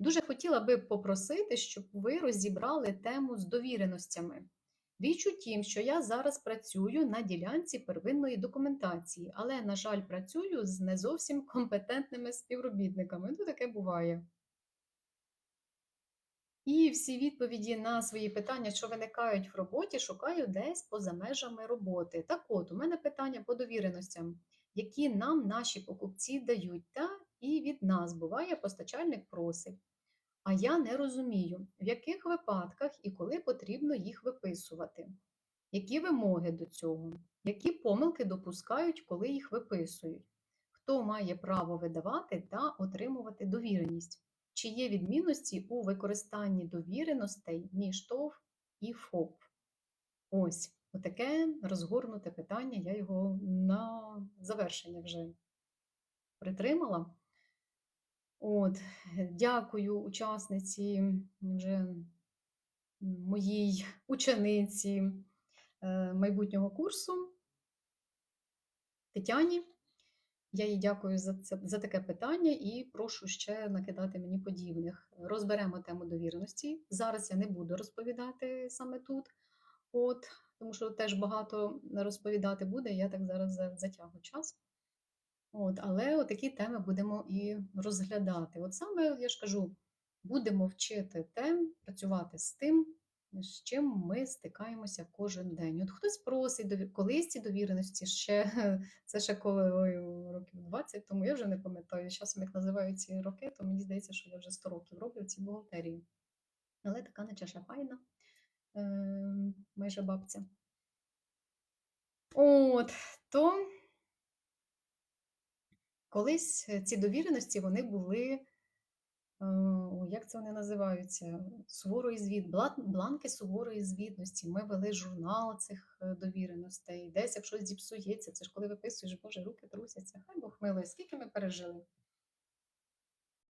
Дуже хотіла би попросити, щоб ви розібрали тему з довіреностями. Річ тім, що я зараз працюю на ділянці первинної документації, але, на жаль, працюю з не зовсім компетентними співробітниками. Ну, таке буває. І всі відповіді на свої питання, що виникають в роботі, шукаю десь поза межами роботи. Так от, у мене питання по довіреностям, які нам наші покупці дають, та і від нас буває постачальник просить. А я не розумію, в яких випадках і коли потрібно їх виписувати, які вимоги до цього, які помилки допускають, коли їх виписують, хто має право видавати та отримувати довіреність, чи є відмінності у використанні довіреностей між ТОВ і ФОП. Ось, отаке розгорнуте питання, я його на завершення вже притримала. От, дякую учасниці, вже моїй учениці е, майбутнього курсу Тетяні. Я їй дякую за це за таке питання і прошу ще накидати мені подібних. Розберемо тему довіреності. Зараз я не буду розповідати саме тут, от, тому що теж багато розповідати буде. Я так зараз затягну час. От, Але отакі теми будемо і розглядати. От саме, я ж кажу, будемо вчити тем, працювати з тим, з чим ми стикаємося кожен день. От хтось просить, колись ці довіреності ще це ще коли ой, років 20, тому я вже не пам'ятаю. Часом, як називають ці роки, то мені здається, що я вже 100 років роблю в цій бухгалтерії. Але така не чаша файна, е, майже бабця. От, то. Колись е, ці довіреності вони були, е, як це вони називаються? Суворої звіт, бланки суворої звітності. Ми вели журнал цих е, довіреностей. Десь, якщо зіпсується, це ж коли виписуєш, Боже, руки трусяться, хай Бог милує, скільки ми пережили.